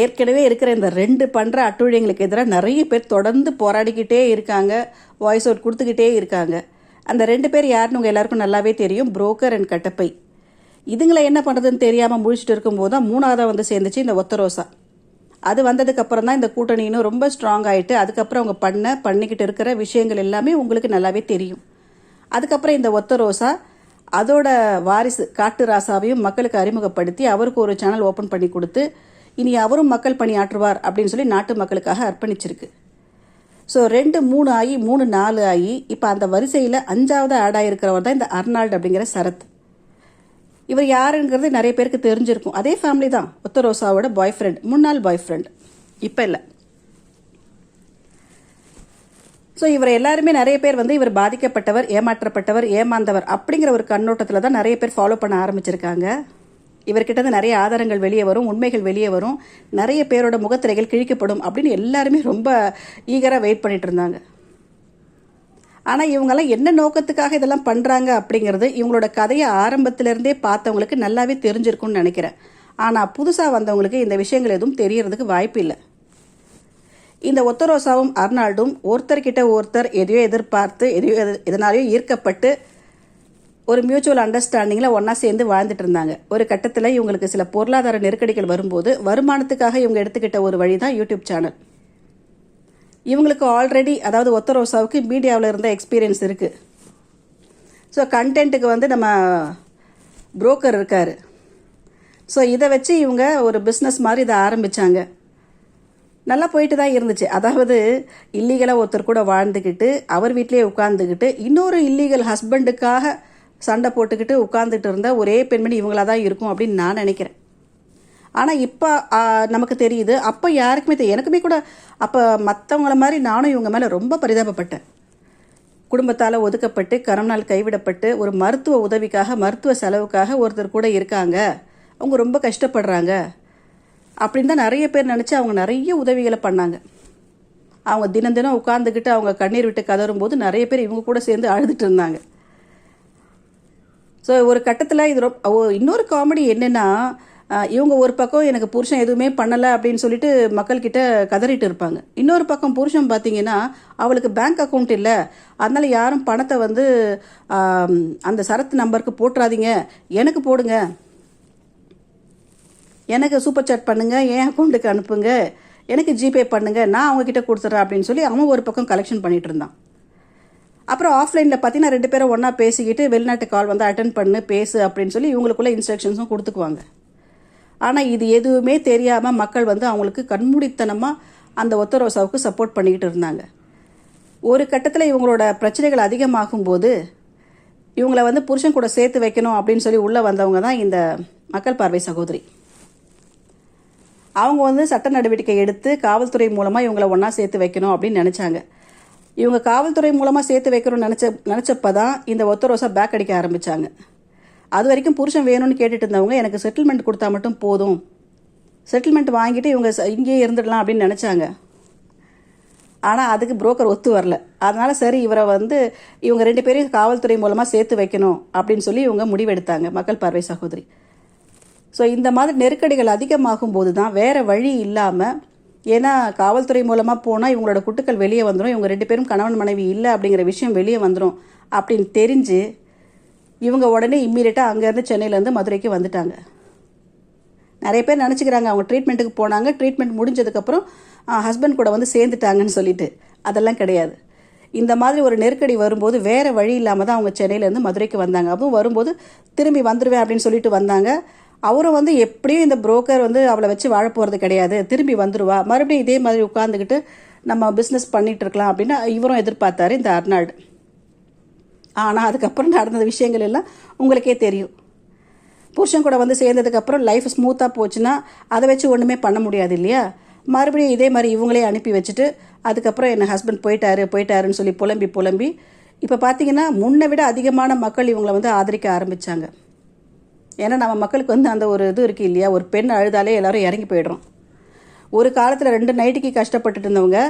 ஏற்கனவே இருக்கிற இந்த ரெண்டு பண்ணுற அட்டுழியங்களுக்கு எதிராக நிறைய பேர் தொடர்ந்து போராடிக்கிட்டே இருக்காங்க. வாய்ஸ் அவுட் கொடுத்துக்கிட்டே இருக்காங்க. அந்த ரெண்டு பேர் யாருன்னு உங்கள் எல்லாருக்கும் நல்லாவே தெரியும். புரோக்கர் அண்ட் கட்டப்பை இதுங்களை என்ன பண்ணுறதுன்னு தெரியாமல் முழிச்சிட்டு இருக்கும்போது தான் மூணாவதாக வந்து சேர்ந்துச்சு இந்த ஒத்தரோசா. அது வந்ததுக்கப்புறம் தான் இந்த கூட்டணின்னு ரொம்ப ஸ்ட்ராங் ஆகிட்டு அதுக்கப்புறம் அவங்க பண்ண பண்ணிக்கிட்டு இருக்கிற விஷயங்கள் எல்லாமே உங்களுக்கு நல்லாவே தெரியும். அதுக்கப்புறம் இந்த ஒத்த ரோசா அதோட வாரிசு காட்டு ராசாவையும் மக்களுக்கு அறிமுகப்படுத்தி அவருக்கு ஒரு சேனல் ஓப்பன் பண்ணி கொடுத்து இனி அவரும் மக்கள் பணியாற்றுவார் அப்படின்னு சொல்லி நாட்டு மக்களுக்காக அர்ப்பணிச்சிருக்கு. ஸோ ரெண்டு மூணு ஆகி மூணு நாலு ஆகி இப்போ அந்த வரிசையில் அஞ்சாவது ஆட் ஆகிருக்கிறவர் தான் இந்த அர்னால்டு அப்படிங்கிற சரத். இவர் யாருங்கிறது நிறைய பேருக்கு தெரிஞ்சிருக்கும். அதே ஃபேமிலி தான் உத்தரோசாவோட பாய் ஃப்ரெண்ட் முன்னாள் பாய் ஃப்ரெண்ட் இப்போ இல்லை. ஸோ இவர் எல்லாருமே நிறைய பேர் வந்து இவர் பாதிக்கப்பட்டவர் ஏமாற்றப்பட்டவர் ஏமாந்தவர் அப்படிங்கிற ஒரு கண்ணோட்டத்தில் தான் நிறைய பேர் ஃபாலோ பண்ண ஆரம்பிச்சிருக்காங்க. இவர்கிட்ட இருந்து நிறைய ஆதாரங்கள் வெளியே வரும் உண்மைகள் வெளியே வரும். நிறைய பேரோட முகத்திரைகள் கிழிக்கப்படும் அப்படின்னு எல்லாருமே ரொம்ப ஈகராக வெயிட் பண்ணிட்டு இருந்தாங்க. ஆனால் இவங்கெல்லாம் என்ன நோக்கத்துக்காக இதெல்லாம் பண்ணுறாங்க அப்படிங்கிறது இவங்களோட கதையை ஆரம்பத்திலேருந்தே பார்த்தவங்களுக்கு நல்லாவே தெரிஞ்சிருக்கும்னு நினைக்கிறேன். ஆனால் புதுசாக வந்தவங்களுக்கு இந்த விஷயங்கள் எதுவும் தெரியறதுக்கு வாய்ப்பு இல்லை. இந்த ஒத்தரோசாவும் அர்னால்டும் ஒருத்தர்கிட்ட ஒருத்தர் எதையோ எதிர்பார்த்து எதையோ எது- எதனாலையோ ஈர்க்கப்பட்டு ஒரு மியூச்சுவல் அண்டர்ஸ்டாண்டிங்கில் ஒன்றா சேர்ந்து வாழ்ந்துட்டு இருந்தாங்க. ஒரு கட்டத்தில் இவங்களுக்கு சில பொருளாதார நெருக்கடிகள் வரும்போது வருமானத்துக்காக இவங்க எடுத்துக்கிட்ட ஒரு வழி தான் யூடியூப் சேனல் இவங்களுக்கு ஆல்ரெடி அதாவது ஒத்த ரோசாவுக்கு மீடியாவில் இருந்த எக்ஸ்பீரியன்ஸ் இருக்குது ஸோ கண்டென்ட்டுக்கு வந்து நம்ம புரோக்கர் இருக்கார். ஸோ இதை வச்சு இவங்க ஒரு பிஸ்னஸ் மாதிரி இதை ஆரம்பித்தாங்க நல்லா போயிட்டு தான் இருந்துச்சு. அதாவது இல்லீகலாக ஒருத்தர் கூட வாழ்ந்துக்கிட்டு அவர் வீட்டிலேயே உட்காந்துக்கிட்டு இன்னொரு இல்லீகல் ஹஸ்பண்டுக்காக சண்டை போட்டுக்கிட்டு உட்காந்துட்டு இருந்த ஒரே பெண்மணி இவங்களா தான் இருக்கும் அப்படின்னு நான் நினைக்கிறேன். ஆனால் இப்போ நமக்கு தெரியுது அப்போ யாருக்குமே தெரியும் எனக்குமே கூட அப்போ மற்றவங்கள மாதிரி நானும் இவங்க மேலே ரொம்ப பரிதாபப்பட்டேன். குடும்பத்தால் ஒதுக்கப்பட்டு கரம்நாள் கைவிடப்பட்டு ஒரு மருத்துவ உதவிக்காக மருத்துவ செலவுக்காக ஒருத்தர் கூட இருக்காங்க. அவங்க ரொம்ப கஷ்டப்படுறாங்க. அப்படின்னு தான் நிறைய பேர் நினச்சி அவங்க நிறைய உதவிகளை பண்ணாங்க. அவங்க தினம் தினம் உட்காந்துக்கிட்டு அவங்க கண்ணீர் விட்டு கதறும் போது நிறைய பேர் இவங்க கூட சேர்ந்து அழுதுட்டு இருந்தாங்க. ஸோ ஒரு கட்டத்தில் இது ரொம்ப இன்னொரு காமெடி என்னென்னா இவங்க ஒரு பக்கம் எனக்கு புருஷன் எதுவுமே பண்ணலை அப்படின்னு சொல்லிட்டு மக்கள்கிட்ட கதறிட்டு இருப்பாங்க. இன்னொரு பக்கம் புருஷன் பார்த்தீங்கன்னா அவளுக்கு பேங்க் அக்கௌண்ட் இல்லை. அதனால் யாரும் பணத்தை வந்து அந்த சரத்து நம்பருக்கு போட்டுறாதீங்க. எனக்கு போடுங்க. எனக்கு சூப்பர் சாட் பண்ணுங்கள் என் அக்கௌண்ட்டுக்கு அனுப்புங்க. எனக்கு ஜிபே பண்ணுங்கள் நான் அவங்கக்கிட்ட கொடுத்துட்றேன் அப்படின்னு சொல்லி அவன் ஒரு பக்கம் கலெக்ஷன் பண்ணிகிட்டு இருந்தான். அப்புறம் ஆஃப்லைனில் பார்த்தீங்கன்னா ரெண்டு பேரும் ஒன்றா பேசிக்கிட்டு வெளிநாட்டு கால் வந்து அட்டன் பண்ணு பேசு அப்படின்னு சொல்லி இவங்களுக்குள்ள இன்ஸ்ட்ரக்ஷன்ஸும் கொடுத்துக்குவாங்க. ஆனால் இது எதுவுமே தெரியாமல் மக்கள் வந்து அவங்களுக்கு கண்மூடித்தனமாக அந்த ஒத்த ரோசாவுக்கு சப்போர்ட் பண்ணிக்கிட்டு இருந்தாங்க. ஒரு கட்டத்தில் இவங்களோட பிரச்சனைகள் அதிகமாகும் போது இவங்களை வந்து புருஷன் கூட சேர்த்து வைக்கணும் அப்படின்னு சொல்லி உள்ளே வந்தவங்க தான் இந்த மக்கள் பார்வை சகோதரி. அவங்க வந்து சட்ட நடவடிக்கை எடுத்து காவல்துறை மூலமாக இவங்களை ஒன்றா சேர்த்து வைக்கணும் அப்படின்னு நினச்சாங்க. இவங்க காவல்துறை மூலமாக சேர்த்து வைக்கணும்னு நினச்ச நினச்சப்ப தான் இந்த ஒத்த ரோசா பேக் அடிக்க ஆரம்பித்தாங்க அது வரைக்கும் புருஷன் வேணும்னு கேட்டுட்டு இருந்தவங்க எனக்கு செட்டில்மெண்ட் கொடுத்தா மட்டும் போதும். செட்டில்மெண்ட் வாங்கிட்டு இவங்க ச- இங்கேயே இருந்துடலாம் அப்படின்னு நினச்சாங்க. ஆனால் அதுக்கு புரோக்கர் ஒத்து வரல. அதனால் சரி இவரை வந்து இவங்க ரெண்டு பேரையும் காவல்துறை மூலமாக சேர்த்து வைக்கணும் அப்படின்னு சொல்லி இவங்க முடிவெடுத்தாங்க மக்கள் பார்வை சகோதரி. ஸோ இந்த மாதிரி நெருக்கடிகள் அதிகமாகும் போது தான் வேறு வழி இல்லாமல் ஏன்னா காவல்துறை மூலமாக போனால் இவங்களோட குட்டுக்கள் வெளியே வந்துடும் இவங்க ரெண்டு பேரும் கணவன் மனைவி இல்லை அப்படிங்கிற விஷயம் வெளியே வந்துடும் அப்படின்னு தெரிஞ்சு இவங்க உடனே இம்மீடியட்டாக அங்கேருந்து சென்னையிலேருந்து மதுரைக்கு வந்துட்டாங்க. நிறைய பேர் நினச்சிக்கிறாங்க அவங்க ட்ரீட்மெண்ட்டுக்கு போனாங்க. ட்ரீட்மெண்ட் முடிஞ்சதுக்கப்புறம் ஹஸ்பண்ட் கூட வந்து சேர்ந்துட்டாங்கன்னு சொல்லிட்டு. அதெல்லாம் கிடையாது. இந்த மாதிரி ஒரு நெருக்கடி வரும்போது வேறு வழி இல்லாமல் தான் அவங்க சென்னையிலேருந்து மதுரைக்கு வந்தாங்க. அதுவும் வரும்போது திரும்பி வந்துடுவேன் அப்படின்னு சொல்லிட்டு வந்தாங்க. அவரும் வந்து எப்படியும் இந்த புரோக்கர் வந்து அவளை வச்சு வாழ போகிறது கிடையாது. திரும்பி வந்துருவா. மறுபடியும் இதே மாதிரி உட்காந்துக்கிட்டு நம்ம பிஸ்னஸ் பண்ணிகிட்டு இருக்கலாம் அப்படின்னு இவரும் எதிர்பார்த்தாரு இந்த அர்னால்டு. ஆனால் அதுக்கப்புறம் நடந்த விஷயங்கள் எல்லாம் உங்களுக்கே தெரியும். புருஷன் கூட வந்து சேர்ந்ததுக்கப்புறம் லைஃப் ஸ்மூத்தாக போச்சுன்னா அதை வச்சு ஒன்றுமே பண்ண முடியாது இல்லையா? மறுபடியும் இதே மாதிரி இவங்களே அனுப்பி வச்சுட்டு அதுக்கப்புறம் என் ஹஸ்பண்ட் போயிட்டாரு போயிட்டாருன்னு சொல்லி புலம்பி புலம்பி. இப்போ பார்த்தீங்கன்னா முன்னை விட அதிகமான மக்கள் இவங்களை வந்து ஆதரிக்க ஆரம்பித்தாங்க ஏன்னா நம்ம மக்களுக்கு வந்து அந்த ஒரு இது இருக்குது இல்லையா? ஒரு பெண் அழுதாலே எல்லோரும் இறங்கி போயிடுறோம். ஒரு காலத்தில் ரெண்டு நைட்டுக்கு கஷ்டப்பட்டுட்டு இருந்தவங்க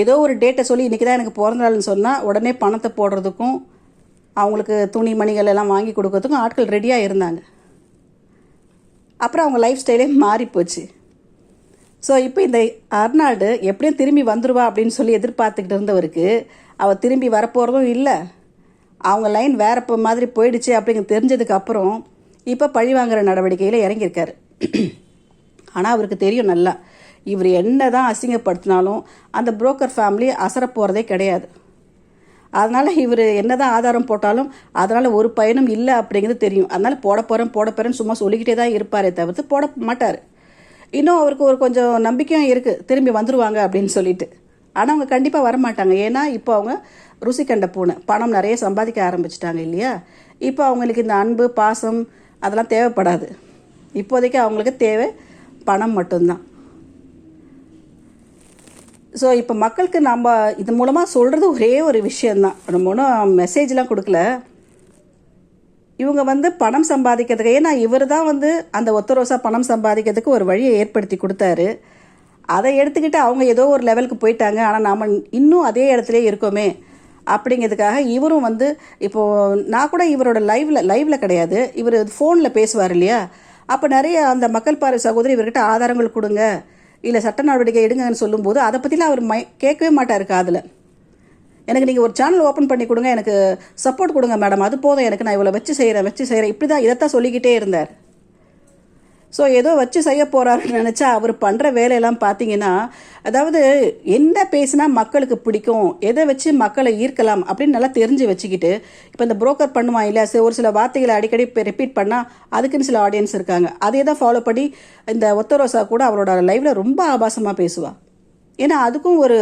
ஏதோ ஒரு டேட்டை சொல்லி இன்றைக்கி தான் எனக்கு பிறந்த நாள்னு சொன்னால் உடனே பணத்தை போடுறதுக்கும் அவங்களுக்கு துணி மணிகள் எல்லாம் வாங்கி கொடுக்கறதுக்கும் ஆட்கள் ரெடியாக இருந்தாங்க. அப்புறம் அவங்க லைஃப் ஸ்டைலே மாறி போச்சு. ஸோ இப்போ இந்த அர்னால்டு எப்படியும் திரும்பி வந்துடுவா அப்படின்னு சொல்லி எதிர்பார்த்துக்கிட்டு இருந்தவருக்கு அவள் திரும்பி வரப்போகிறதும் இல்லை. அவங்க லைன் வேற இப்போ மாதிரி போயிடுச்சு அப்படிங்க தெரிஞ்சதுக்கப்புறம் இப்போ பழி வாங்குற நடவடிக்கையில் இறங்கியிருக்காரு. ஆனால் அவருக்கு தெரியும் நல்லா. இவர் என்ன தான் அசிங்கப்படுத்தினாலும் அந்த புரோக்கர் ஃபேமிலி அசர போகிறதே கிடையாது. அதனால் இவர் என்ன தான் ஆதாரம் போட்டாலும் அதனால் ஒரு பயனும் இல்லை அப்படிங்கிறது தெரியும். அதனால் போட போகிறேன் போட போகிறேன்னு சும்மா சொல்லிக்கிட்டே தான் இருப்பாரே தவிர்த்து போட மாட்டார். இன்னும் அவருக்கு ஒரு கொஞ்சம் நம்பிக்கையும் இருக்குது திரும்பி வந்துடுவாங்க அப்படின்னு சொல்லிட்டு. ஆனால் அவங்க கண்டிப்பாக வரமாட்டாங்க. ஏன்னா இப்போ அவங்க ருசி கண்ட பூனை. பணம் நிறைய சம்பாதிக்க ஆரம்பிச்சிட்டாங்க இல்லையா? இப்போ அவங்களுக்கு இந்த அன்பு பாசம் அதெல்லாம் தேவைப்படாது. இப்போதைக்கு அவங்களுக்கு தேவை பணம் மட்டும்தான். ஸோ இப்போ மக்களுக்கு நம்ம இது மூலமாக சொல்கிறது ஒரே ஒரு விஷயந்தான் நம்ம ஒன்றும் மெசேஜ்லாம் கொடுக்கல. இவங்க வந்து பணம் சம்பாதிக்கிறதுக்கு ஏன்னா இவர் தான் வந்து அந்த ஒத்தரோசா பணம் சம்பாதிக்கிறதுக்கு ஒரு வழியை ஏற்படுத்தி கொடுத்தாரு. அதை எடுத்துக்கிட்டு அவங்க ஏதோ ஒரு லெவலுக்கு போயிட்டாங்க. ஆனால் நாம் இன்னும் அதே இடத்துல இருக்கோமே. அப்படிங்கிறதுக்காக இவரும் வந்து இப்போது நான் கூட இவரோட லைவில் லைவில் கிடையாது. இவர் ஃபோனில் பேசுவார் இல்லையா? அப்போ நிறைய அந்த மக்கள் பார்வை சகோதரி இவர்கிட்ட ஆதாரங்கள் கொடுங்க. இல்லை சட்ட நடவடிக்கை எடுங்கன்னு சொல்லும்போது அதை பற்றிலாம் அவர் மை கேட்கவே மாட்டார் காதில். எனக்கு நீங்கள் ஒரு சேனல் ஓப்பன் பண்ணி கொடுங்க எனக்கு சப்போர்ட் கொடுங்க மேடம் அது போதும் எனக்கு நான் இவ்வளோ வச்சு செய்கிறேன் வச்சு செய்கிறேன் இப்படி தான் இதைத்தான் சொல்லிக்கிட்டே இருந்தார். ஸோ ஏதோ வச்சு செய்ய போகிறாருன்னு நினச்சா அவர் பண்ணுற வேலையெல்லாம் பார்த்தீங்கன்னா அதாவது என்ன பேசினா மக்களுக்கு பிடிக்கும் எதை வச்சு மக்களை ஈர்க்கலாம் அப்படின்னு நல்லா தெரிஞ்சு வச்சுக்கிட்டு இப்போ இந்த புரோக்கர் பண்ணுவான் இல்லை சரி, ஒரு சில வார்த்தைகளை அடிக்கடி ரிப்பீட் பண்ணால் அதுக்குன்னு சில ஆடியன்ஸ் இருக்காங்க. அதே தான் ஃபாலோ பண்ணி இந்த ஒத்தரோசா கூட அவரோட லைஃப்பில் ரொம்ப ஆபாசமாக பேசுவாள் ஏன்னா அதுக்கும் ஒரு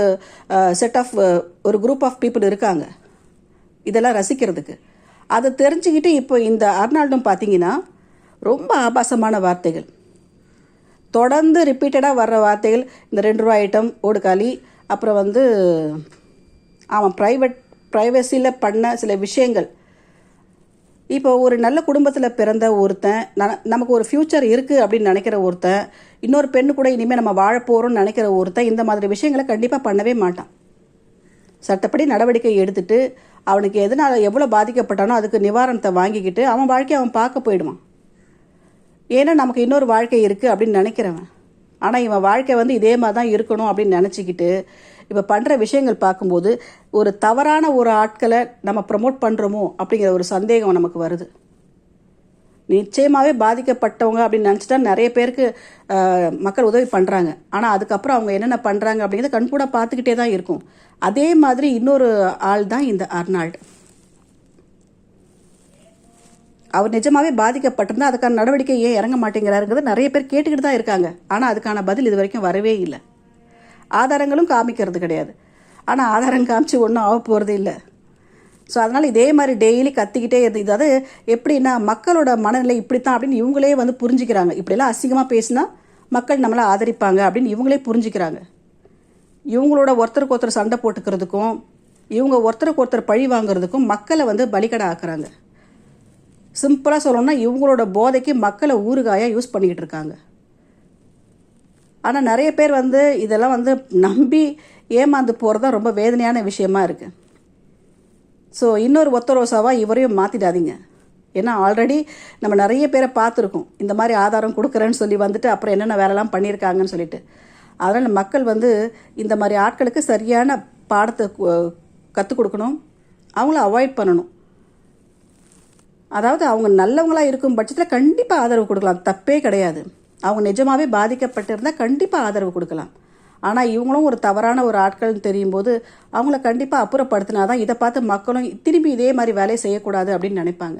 செட் ஆஃப் ஒரு குரூப் ஆஃப் பீப்புள் இருக்காங்க. இதெல்லாம் ரசிக்கிறதுக்கு. அதை தெரிஞ்சுக்கிட்டு இப்போ இந்த அர்னால்டும் பார்த்தீங்கன்னா ரொம்ப ஆபாசமான வார்த்தைகள். தொடர்ந்து ரிப்பீட்டடாக வர்ற வார்த்தைகள் இந்த ரெண்டு ரூபா ஐட்டம் ஓடுகாலி அப்புறம் வந்து அவன் ப்ரைவேட் ப்ரைவசியில் பண்ண சில விஷயங்கள். இப்போ ஒரு நல்ல குடும்பத்தில் பிறந்த ஒருத்தன் ந- நமக்கு ஒரு ஃப்யூச்சர் இருக்குது அப்படின்னு நினைக்கிற ஒருத்தன் இன்னொரு பெண்ணு கூட இனிமேல் நம்ம வாழப்போகிறோம்னு நினைக்கிற ஒருத்தன் இந்த மாதிரி விஷயங்களை கண்டிப்பாக பண்ணவே மாட்டான். சட்டப்படி நடவடிக்கை எடுத்துகிட்டு அவனுக்கு எதனால் எவ்வளோ பாதிக்கப்பட்டானோ அதுக்கு நிவாரணத்தை வாங்கிக்கிட்டு அவன் வாழ்க்கையை அவன் பார்க்க போயிடுவான். ஏன்னா நமக்கு இன்னொரு வாழ்க்கை இருக்குது அப்படின்னு நினைக்கிறவன். ஆனால் இவன் வாழ்க்கை வந்து இதே மாதிரி தான் இருக்கணும் அப்படின்னு நினச்சிக்கிட்டு இப்போ பண்ணுற விஷயங்கள் பார்க்கும்போது ஒரு தவறான ஒரு ஆட்களை நம்ம ப்ரமோட் பண்ணுறோமோ அப்படிங்கிற ஒரு சந்தேகம் நமக்கு வருது. நிச்சயமாகவே பாதிக்கப்பட்டவங்க அப்படின்னு நினச்சிட்டா நிறைய பேருக்கு மக்கள் உதவி பண்ணுறாங்க ஆனால் அதுக்கப்புறம் அவங்க என்னென்ன பண்ணுறாங்க அப்படிங்கிறத கண்கூட பார்த்துக்கிட்டே தான் இருக்கும். அதே மாதிரி இன்னொரு ஆள் தான் இந்த அர்னால்டு. அவர் நிஜமாவே பாதிக்கப்பட்டிருந்தா அதுக்கான நடவடிக்கை ஏன் இறங்க மாட்டேங்கிறாருங்கிறத நிறைய பேர் கேட்டுக்கிட்டு தான் இருக்காங்க. ஆனால் அதுக்கான பதில் இது வரைக்கும் வரவே இல்லை. ஆதாரங்களும் காமிக்கிறது கிடையாது. ஆனால் ஆதாரம் காமிச்சு ஒன்றும் ஆக போகிறது இல்லை. ஸோ அதனால் இதே மாதிரி டெய்லி கத்திக்கிட்டே இருந்து இதாவது எப்படின்னா மக்களோட மனநிலை இப்படித்தான் அப்படின்னு இவங்களே வந்து புரிஞ்சுக்கிறாங்க. இப்படியெல்லாம் அசிங்கமாக பேசினா மக்கள் நம்மளை ஆதரிப்பாங்க அப்படின்னு இவங்களே புரிஞ்சுக்கிறாங்க. இவங்களோட ஒருத்தருக்கு ஒருத்தர் சண்டை போட்டுக்கிறதுக்கும் இவங்க ஒருத்தருக்கு ஒருத்தர் பழி வாங்குறதுக்கும் மக்களை வந்து பலிகடை ஆக்குறாங்க. சிம்பிளாக சொல்லணும்னா இவங்களோட போதைக்கு மக்களை ஊறுகாயாக யூஸ் பண்ணிக்கிட்டு இருக்காங்க. ஆனால் நிறைய பேர் வந்து இதெல்லாம் வந்து நம்பி ஏமாந்து போகிறது தான் ரொம்ப வேதனையான விஷயமா இருக்குது ஸோ இன்னொரு ஒத்த ரோசாவாக இவரையும் மாற்றிடாதீங்க ஏன்னா ஆல்ரெடி நம்ம நிறைய பேரை பார்த்துருக்கோம். இந்த மாதிரி ஆதாரம் கொடுக்குறேன்னு சொல்லி வந்துட்டு அப்புறம் என்னென்ன வேலைலாம் பண்ணியிருக்காங்கன்னு சொல்லிட்டு. அதனால் மக்கள் வந்து இந்த மாதிரி ஆட்களுக்கு சரியான பாடத்தை கற்றுக் கொடுக்கணும். அவங்கள அவாய்ட் பண்ணணும். அதாவது அவங்க நல்லவங்களா இருக்கும் பட்சத்தில் கண்டிப்பாக ஆதரவு கொடுக்கலாம். தப்பே கிடையாது. அவங்க நிஜமாவே பாதிக்கப்பட்டிருந்தால் கண்டிப்பாக ஆதரவு கொடுக்கலாம். ஆனால் இவங்களும் ஒரு தவறான ஒரு ஆட்கள்னு தெரியும் போது அவங்கள கண்டிப்பாக அப்புறப்படுத்தினா தான் இதை பார்த்து மக்களும் திரும்பி இதே மாதிரி வேலையை செய்யக்கூடாது அப்படின்னு நினைப்பாங்க.